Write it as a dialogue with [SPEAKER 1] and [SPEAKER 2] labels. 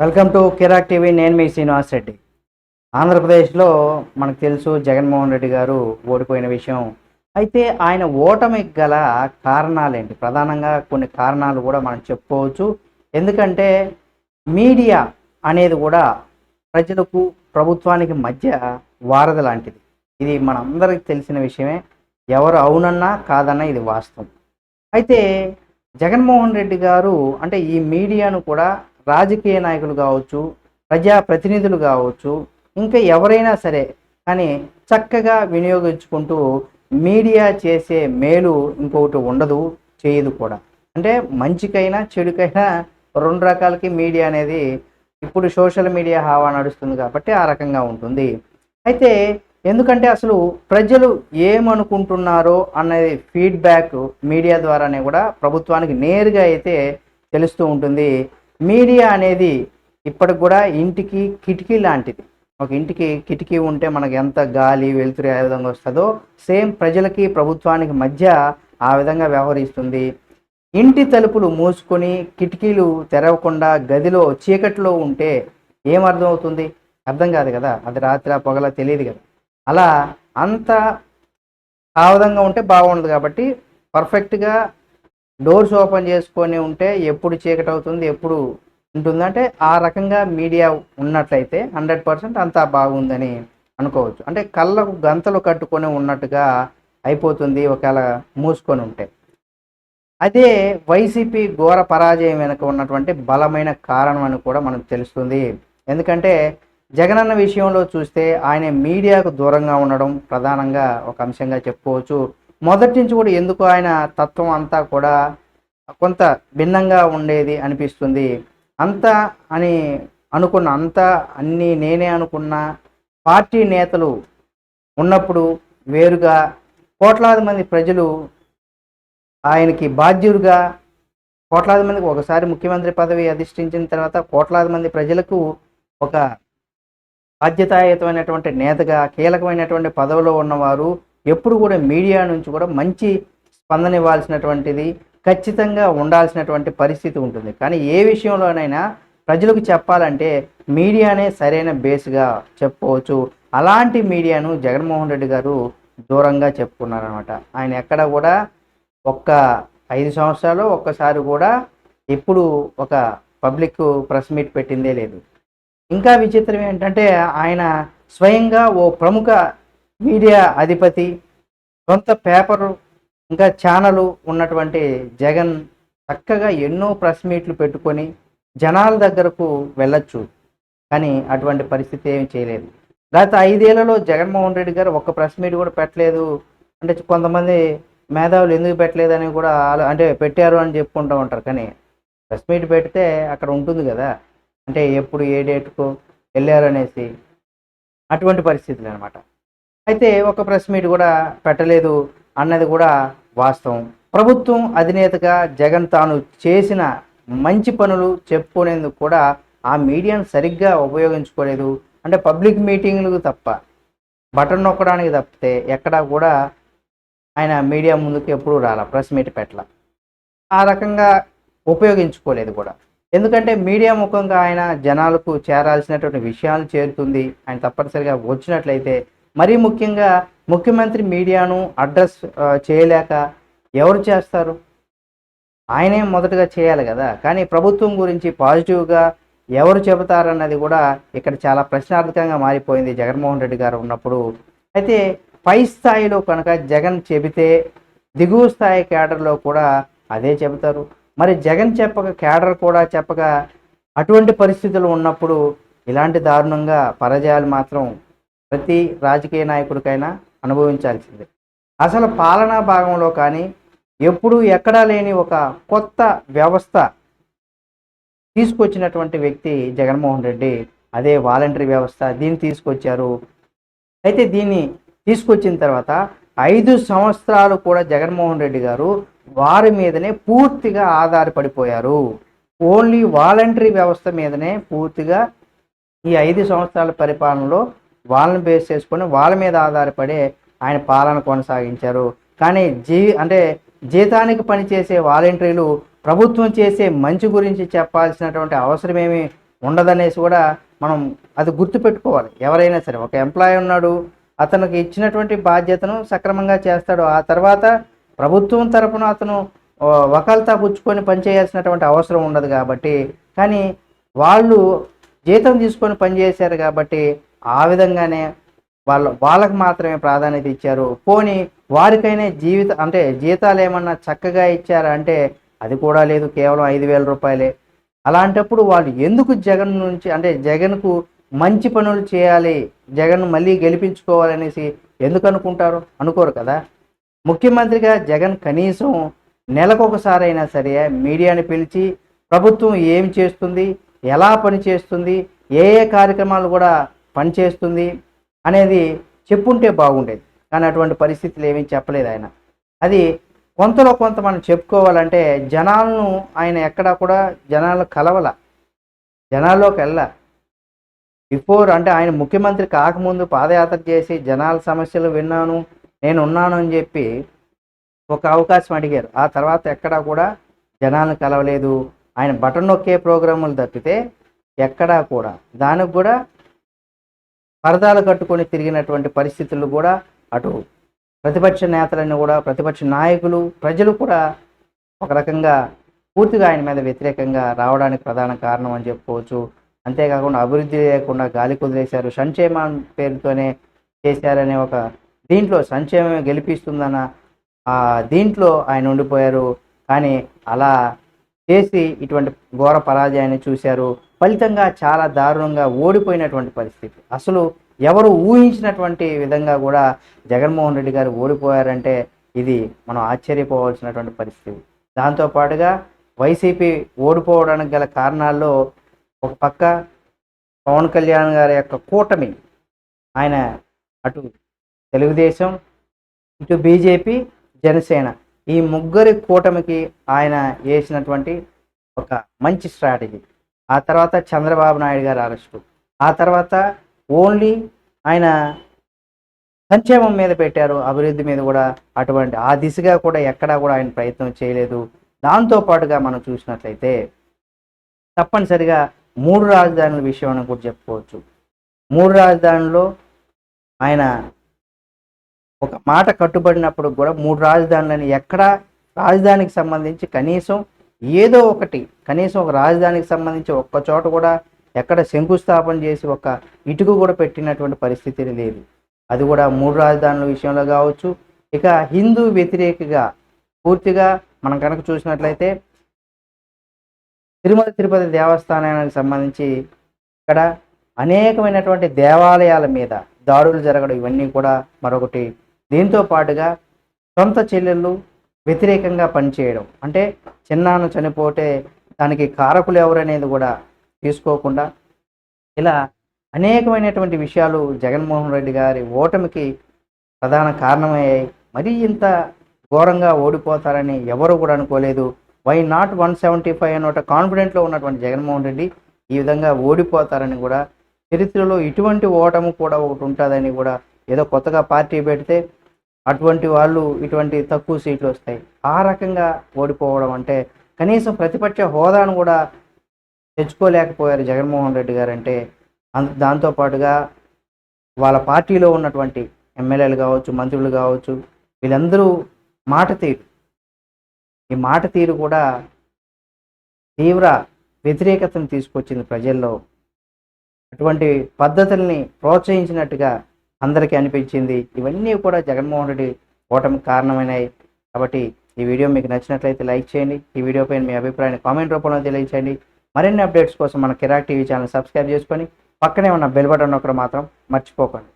[SPEAKER 1] Welcome to Kirik TV నేను మీ శ్రీనివాస్ రెడ్డి. ఆంధ్రప్రదేశ్లో మనకు తెలుసు జగన్మోహన్ రెడ్డి గారు ఓడిపోయిన విషయం. అయితే ఆయన ఓటమికి గల కారణాలేంటి? ప్రధానంగా కొన్ని కారణాలు కూడా మనం చెప్పుకోవచ్చు. ఎందుకంటే మీడియా అనేది కూడా ప్రజలకు ప్రభుత్వానికి మధ్య వారధి లాంటిది. ఇది మనందరికీ తెలిసిన విషయమే. ఎవరు అవునన్నా కాదన్నా ఇది వాస్తవం. అయితే జగన్మోహన్ రెడ్డి గారు అంటే ఈ మీడియాను కూడా రాజకీయ నాయకులు కావచ్చు ప్రజా ప్రతినిధులు కావచ్చు ఇంకా ఎవరైనా సరే కానీ చక్కగా వినియోగించుకుంటూ మీడియా చేసే మేలు ఇంకొకటి ఉండదు చేయదు కూడా. అంటే మంచికైనా చెడుకైనా రెండు రకాలకి మీడియా అనేది ఇప్పుడు సోషల్ మీడియా హావా నడుస్తుంది కాబట్టి ఆ రకంగా ఉంటుంది. అయితే ఎందుకంటే అసలు ప్రజలు ఏమనుకుంటున్నారో అనేది ఫీడ్బ్యాక్ మీడియా ద్వారానే కూడా ప్రభుత్వానికి నేరుగా అయితే తెలుస్తూ ఉంటుంది. మీడియా అనేది ఇప్పటికి కూడా ఇంటికి కిటికీ లాంటిది. ఒక ఇంటికి కిటికీ ఉంటే మనకు ఎంత గాలి వెలుతురు ఏ విధంగా వస్తుందో సేమ్ ప్రజలకి ప్రభుత్వానికి మధ్య ఆ విధంగా వ్యవహరిస్తుంది. ఇంటి తలుపులు మూసుకొని కిటికీలు తెరవకుండా గదిలో చీకట్లో ఉంటే ఏం అవుతుంది అర్థం కాదు కదా. అది రాత్రి పొగల తెలియదు కదా. అలా అంత ఆ విధంగా ఉంటే బాగుండదు కాబట్టి పర్ఫెక్ట్గా డోర్స్ ఓపెన్ చేసుకొని ఉంటే ఎప్పుడు చీకటి అవుతుంది ఎప్పుడు ఉంటుందంటే ఆ రకంగా మీడియా ఉన్నట్లయితే హండ్రెడ్ పర్సెంట్ అంతా బాగుందని అనుకోవచ్చు. అంటే కళ్ళకు గంతలు కట్టుకొని ఉన్నట్టుగా అయిపోతుంది ఒకవేళ మూసుకొని ఉంటే. అదే వైసీపీ ఘోర పరాజయం వెనుక ఉన్నటువంటి బలమైన కారణం అని కూడా మనకు తెలుస్తుంది. ఎందుకంటే జగనన్న విషయంలో చూస్తే ఆయన మీడియాకు దూరంగా ఉండడం ప్రధానంగా ఒక అంశంగా చెప్పుకోవచ్చు. మొదటి నుంచి కూడా ఎందుకు ఆయన తత్వం అంతా కూడా కొంత భిన్నంగా ఉండేది అనిపిస్తుంది. అంత అని అనుకున్న అంత అన్నీ నేనే అనుకున్న పార్టీ నేతలు ఉన్నప్పుడు వేరుగా కోట్లాది మంది ప్రజలు ఆయనకి బాధ్యులుగా కోట్లాది మందికి ఒకసారి ముఖ్యమంత్రి పదవి అధిష్ఠించిన తర్వాత కోట్లాది మంది ప్రజలకు ఒక బాధ్యతాయుతమైనటువంటి నేతగా కీలకమైనటువంటి పదవిలో ఉన్నవారు ఎప్పుడు కూడా మీడియా నుంచి కూడా మంచి స్పందన ఇవ్వాల్సినటువంటిది ఖచ్చితంగా ఉండాల్సినటువంటి పరిస్థితి ఉంటుంది. కానీ ఏ విషయంలోనైనా ప్రజలకు చెప్పాలంటే మీడియానే సరైన బేస్గా చెప్పుకోవచ్చు. అలాంటి మీడియాను జగన్మోహన్ రెడ్డి గారు దూరంగా చెప్పుకున్నారనమాట ఆయన ఎక్కడ కూడా ఒక్క ఐదు సంవత్సరాలు ఒక్కసారి కూడా ఎప్పుడు ఒక పబ్లిక్ ప్రెస్ మీట్ పెట్టిందే లేదు. ఇంకా విచిత్రం ఏంటంటే ఆయన స్వయంగా ఓ ప్రముఖ మీడియా అధిపతి సొంత పేపరు ఇంకా ఛానల్ ఉన్నటువంటి జగన్ చక్కగా ఎన్నో ప్రెస్ మీట్లు పెట్టుకొని జనాల దగ్గరకు వెళ్ళొచ్చు. కానీ అటువంటి పరిస్థితి ఏమి చేయలేదు. గత ఐదేళ్ళలో జగన్మోహన్ రెడ్డి గారు ఒక్క ప్రెస్ మీట్ కూడా పెట్టలేదు. అంటే కొంతమంది మేధావులు ఎందుకు పెట్టలేదని కూడా అంటే పెట్టారు అని చెప్పుకుంటూ ఉంటారు. కానీ ప్రెస్ మీట్ పెడితే అక్కడ ఉంటుంది కదా. అంటే ఎప్పుడు ఏ డేట్కు వెళ్ళారు అనేసి అటువంటి పరిస్థితులు అనమాట అయితే ఒక ప్రెస్ మీట్ కూడా పెట్టలేదు అన్నది కూడా వాస్తవం. ప్రభుత్వం అధినేతగా జగన్ తాను చేసిన మంచి పనులు చెప్పుకునేందుకు కూడా ఆ మీడియాను సరిగ్గా ఉపయోగించుకోలేదు. అంటే పబ్లిక్ మీటింగ్లకు తప్ప బటన్ నొక్కడానికి తప్పితే ఎక్కడా కూడా ఆయన మీడియా ముందుకు ఎప్పుడూ రాల ప్రెస్ మీట్ పెట్టల. ఆ రకంగా ఉపయోగించుకోలేదు కూడా. ఎందుకంటే మీడియా ముఖంగా ఆయన జనాలకు చేరాల్సినటువంటి విషయాలు చేరుతుంది. ఆయన తప్పనిసరిగా వచ్చినట్లయితే మరీ ముఖ్యంగా ముఖ్యమంత్రి మీడియాను అడ్రస్ చేయలేక ఎవరు చేస్తారు? ఆయనే మొదటగా చేయాలి కదా. కానీ ప్రభుత్వం గురించి పాజిటివ్గా ఎవరు చెబుతారన్నది కూడా ఇక్కడ చాలా ప్రశ్నార్థకంగా మారిపోయింది జగన్మోహన్ రెడ్డి గారు ఉన్నప్పుడు. అయితే పై స్థాయిలో కనుక జగన్ చెబితే దిగువ స్థాయి కేడర్లో కూడా అదే చెబుతారు. మరి జగన్ చెప్పక కేడర్ కూడా చెప్పక అటువంటి పరిస్థితులు ఉన్నప్పుడు ఇలాంటి దారుణంగా పరాజయాలు మాత్రం ప్రతి రాజకీయ నాయకుడికైనా అనుభవించాల్సిందే. అసలు పాలనా భాగంలో కానీ ఎప్పుడూ ఎక్కడా లేని ఒక కొత్త వ్యవస్థ తీసుకొచ్చినటువంటి వ్యక్తి జగన్మోహన్ రెడ్డి. అదే వాలంటరీ వ్యవస్థ దీన్ని తీసుకొచ్చారు. అయితే దీన్ని తీసుకొచ్చిన తర్వాత ఐదు సంవత్సరాలు కూడా జగన్మోహన్ రెడ్డి గారు వారి మీదనే పూర్తిగా ఆధారపడిపోయారు. ఓన్లీ వాలంటరీ వ్యవస్థ మీదనే పూర్తిగా ఈ ఐదు సంవత్సరాల పరిపాలనలో వాళ్ళని బేస్ చేసుకొని వాళ్ళ మీద ఆధారపడి ఆయన పాలన కొనసాగించారు. కానీ జీ అంటే జీతానికి పనిచేసే వాలంటీర్లు ప్రభుత్వం చేసే మంచి గురించి చెప్పాల్సినటువంటి అవసరమేమి ఉండదనేసి కూడా మనం అది గుర్తుపెట్టుకోవాలి ఎవరైనా సరే ఒక ఎంప్లాయీ ఉన్నాడు అతనికి ఇచ్చినటువంటి బాధ్యతను సక్రమంగా చేస్తాడు. ఆ తర్వాత ప్రభుత్వం తరపున అతను ఆ, వకాల్తా పుచ్చుకొని పనిచేయాల్సినటువంటి అవసరం ఉండదు కాబట్టి కానీ వాళ్ళు జీతం తీసుకొని పనిచేశారు కాబట్టి ఆ విధంగానే వాళ్ళ వాళ్ళకు మాత్రమే ప్రాధాన్యత ఇచ్చారు. పోనీ వారికైనా జీవిత అంటే జీతాలు ఏమన్నా చక్కగా ఇచ్చారా? అంటే అది కూడా లేదు కేవలం ఐదు వేల రూపాయలే. అలాంటప్పుడు వాళ్ళు ఎందుకు జగన్ నుంచి అంటే జగన్కు మంచి పనులు చేయాలి జగన్ మళ్ళీ గెలిపించుకోవాలనేసి ఎందుకు అనుకుంటారు? అనుకోరు కదా. ముఖ్యమంత్రిగా జగన్ కనీసం నెలకొకసారి అయినా సరే మీడియాని పిలిచి ప్రభుత్వం ఏం చేస్తుంది? ఎలా పనిచేస్తుంది? ఏ ఏ కార్యక్రమాలు కూడా పనిచేస్తుంది అనేది చెప్పుంటే బాగుండేది. కానీ అటువంటి పరిస్థితులు ఏమీ చెప్పలేదు ఆయన. అది కొంతలో కొంత మనం చెప్పుకోవాలంటే జనాలను ఆయన ఎక్కడా కూడా జనాలు కలవల. జనాల్లోకి వెళ్ళ. బిఫోర్ అంటే ఆయన ముఖ్యమంత్రి కాకముందు పాదయాత్ర చేసి జనాల సమస్యలు విన్నాను నేను ఉన్నాను అని చెప్పి ఒక అవకాశం అడిగారు. ఆ తర్వాత ఎక్కడా కూడా జనాలను కలవలేదు. ఆయన బటన్ నొక్కే ప్రోగ్రాములు తప్పితే ఎక్కడా కూడా. దానికి కూడా పరదాలు కట్టుకొని తిరిగినటువంటి పరిస్థితులు కూడా అటు ప్రతిపక్ష నేతలను కూడా ప్రతిపక్ష నాయకులు ప్రజలు కూడా ఒక రకంగా పూర్తిగా ఆయన మీద వ్యతిరేకంగా రావడానికి ప్రధాన కారణం అని చెప్పుకోవచ్చు. అంతేకాకుండా అభివృద్ధి లేకుండా గాలి కుదిరేశారు. సంక్షేమం పేరుతోనే చేశారనే ఒక దీంట్లో సంక్షేమమే గెలిపిస్తుందన్న దీంట్లో ఆయన ఉండిపోయారు. కానీ అలా చేసి ఇటువంటి ఘోర పరాజయాన్ని చూశారు. ఫలితంగా చాలా దారుణంగా ఓడిపోయినటువంటి పరిస్థితి. అసలు ఎవరు ఊహించినటువంటి విధంగా కూడా జగన్మోహన్ రెడ్డి గారు ఓడిపోయారంటే ఇది మనం ఆశ్చర్యపోవాల్సినటువంటి పరిస్థితి. దాంతోపాటుగా వైసీపీ ఓడిపోవడానికి గల కారణాల్లో ఒక పక్క పవన్ కళ్యాణ్ గారి యొక్క కూటమి ఆయన అటు తెలుగుదేశం ఇటు బీజేపీ జనసేన ఈ ముగ్గురి కూటమికి ఆయన వేసినటువంటి ఒక మంచి స్ట్రాటజీ. ఆ తర్వాత చంద్రబాబు నాయుడు గారి అరెస్టు. ఆ తర్వాత ఓన్లీ ఆయన సంక్షేమం మీద పెట్టారు అభివృద్ధి మీద కూడా అటువంటి ఆ దిశగా కూడా ఎక్కడా కూడా ఆయన ప్రయత్నం చేయలేదు. దాంతో పాటుగా మనం చూసినట్లయితే తప్పనిసరిగా మూడు రాజధానుల విషయం అని కూడా చెప్పుకోవచ్చు. మూడు రాజధానుల్లో ఆయన ఒక మాట కట్టుబడినప్పుడు కూడా మూడు రాజధానులని ఎక్కడ రాజధానికి సంబంధించి కనీసం ఏదో ఒకటి కనీసం ఒక రాజధానికి సంబంధించి ఒక్క చోట కూడా ఎక్కడ శంకుస్థాపన చేసి ఒక ఇటుక కూడా పెట్టినటువంటి పరిస్థితి లేదు. అది కూడా మూడు రాజధానుల విషయంలో కావచ్చు. ఇక హిందూ వ్యతిరేకగా పూర్తిగా మనం కనుక చూసినట్లయితే తిరుమల తిరుపతి దేవస్థానానికి సంబంధించి ఇక్కడ అనేకమైనటువంటి దేవాలయాల మీద దాడులు జరగడం ఇవన్నీ కూడా మరొకటి దీంతో పాటుగా సొంత చెల్లెళ్ళు వ్యతిరేకంగా పనిచేయడం. అంటే చిన్నాను చనిపోతే దానికి కారకులు ఎవరనేది కూడా తీసుకోకుండా ఇలా అనేకమైనటువంటి విషయాలు జగన్మోహన్ రెడ్డి గారి ఓటమికి ప్రధాన కారణమయ్యాయి. మరీ ఇంత ఘోరంగా ఓడిపోతారని ఎవరు కూడా అనుకోలేదు. Why not one seventy five అని ఒక కాన్ఫిడెంట్లో ఉన్నటువంటి జగన్మోహన్ రెడ్డి ఈ విధంగా ఓడిపోతారని కూడా చరిత్రలో ఇటువంటి ఓటము కూడా ఒకటి ఉంటుందని కూడా ఏదో కొత్తగా పార్టీ పెడితే అటువంటి వాళ్ళు ఇటువంటి తక్కువ సీట్లు వస్తాయి. ఆ రకంగా ఓడిపోవడం అంటే కనీసం ప్రతిపక్ష హోదాను కూడా తెచ్చుకోలేకపోయారు జగన్మోహన్ రెడ్డి గారు అంటే. దాంతోపాటుగా వాళ్ళ పార్టీలో ఉన్నటువంటి ఎమ్మెల్యేలు కావచ్చు మంత్రులు కావచ్చు వీళ్ళందరూ మాట తీరు. ఈ మాట తీరు కూడా తీవ్ర వ్యతిరేకతను తీసుకొచ్చింది ప్రజల్లో. అటువంటి పద్ధతుల్ని ప్రోత్సహించినట్టుగా అందరికీ అనిపించింది. ఇవన్నీ కూడా జగన్మోహన్ రెడ్డి ఓటమి కారణమైనాయి. కాబట్టి ఈ వీడియో మీకు నచ్చినట్లయితే లైక్ చేయండి. ఈ వీడియో పైన మీ అభిప్రాయాన్ని కామెంట్ రూపంలో తెలియచేయండి. మరిన్ని అప్డేట్స్ కోసం మన కిరాక్ టీవీ ఛానల్ సబ్స్క్రైబ్ చేసుకొని పక్కనే ఉన్న బెల్ బటన్ ఒకరు మాత్రం మర్చిపోకండి.